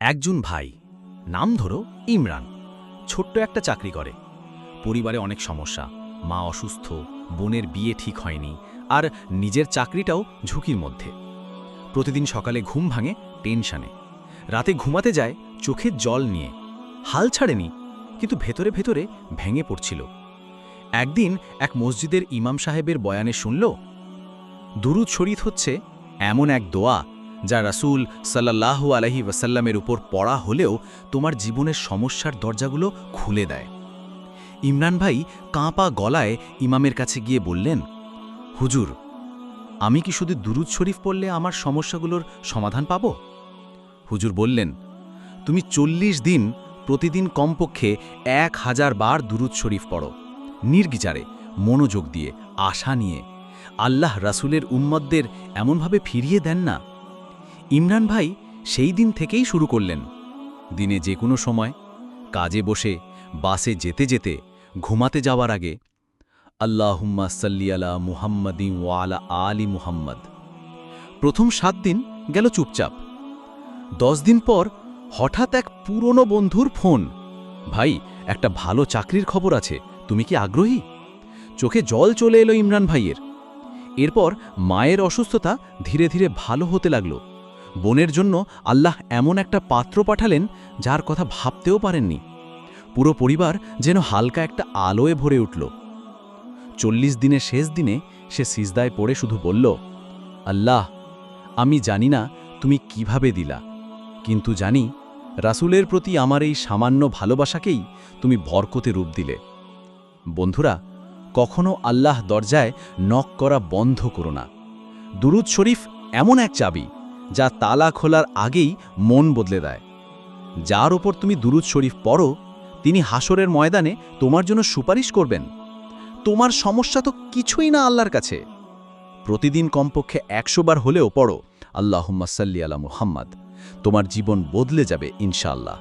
একজন ভাই, নাম ধরো ইমরান, ছোট্ট একটা চাকরি করে। পরিবারে অনেক সমস্যা, মা অসুস্থ, বোনের বিয়ে ঠিক হয়নি, আর নিজের চাকরিটাও ঝুঁকির মধ্যে। প্রতিদিন সকালে ঘুম ভাঙে টেনশানে। রাতে ঘুমাতে যায় চোখে জল নিয়ে। হাল ছাড়েনি, কিন্তু ভেতরে ভেতরে ভেঙে পড়ছিল। একদিন এক মসজিদের ইমাম সাহেবের বয়ানে শুনল, দুরুদ শরীফ হচ্ছে এমন এক দোয়া যা রাসূল সাল্লাল্লাহু আলহি ওয়াসাল্লামের উপর পড়া হলেও তোমার জীবনের সমস্যার দরজাগুলো খুলে দেয়। ইমরান ভাই কাঁপা গলায় ইমামের কাছে গিয়ে বললেন, হুজুর, আমি কি শুধু দুরুদ শরীফ পড়লে আমার সমস্যাগুলোর সমাধান পাব? হুজুর বললেন, তুমি চল্লিশ দিন প্রতিদিন কমপক্ষে এক হাজার বার দুরুদ শরীফ পড়ো নির্বিচারে মনোযোগ দিয়ে, আশা নিয়ে। আল্লাহ রাসূলের উম্মতদের এমনভাবে ফিরিয়ে দেন না? ইমরান ভাই সেই দিন থেকেই শুরু করলেন। দিনে যে কোনো সময় কাজে বসে, বাসে যেতে যেতে, ঘুমাতে যাওয়ার আগে, আল্লাহুম্মা সাল্লি আলা ওয়ালা আলী মুহাম্মদ। প্রথম সাত দিন গেল চুপচাপ। দশ দিন পর হঠাৎ এক পুরনো বন্ধুর ফোন। ভাই, একটা ভালো চাকরির খবর আছে, তুমি কি আগ্রহী? চোখে জল চলে এলো ইমরান ভাইয়ের। এরপর মায়ের অসুস্থতা ধীরে ধীরে ভালো হতে লাগল। বোনের জন্য আল্লাহ এমন একটা পাত্র পাঠালেন যার কথা ভাবতেও পারেননি। পুরো পরিবার যেন হালকা একটা আলোয় ভরে উঠল। চল্লিশ দিনের শেষ দিনে সে সিজদায় পড়ে শুধু বলল, আল্লাহ, আমি জানি না তুমি কীভাবে দিলা, কিন্তু জানি রাসূলের প্রতি আমার এই সামান্য ভালোবাসাকেই তুমি বরকতে রূপ দিলে। বন্ধুরা, কখনো আল্লাহ দরজায় নক করা বন্ধ করো না। দুরুদ শরীফ এমন এক চাবি যা তালা খোলার আগেই মন বদলে দেয়। যার ওপর তুমি দুরুদ শরীফ পড়ো, তিনি হাসরের ময়দানে তোমার জন্য সুপারিশ করবেন। তোমার সমস্যা তো কিছুই না আল্লাহর কাছে। প্রতিদিন কমপক্ষে একশো বার হলেও পড়ো আল্লাহ সাল্লি আলা মুহাম্মদ। তোমার জীবন বদলে যাবে ইনশাআল্লাহ।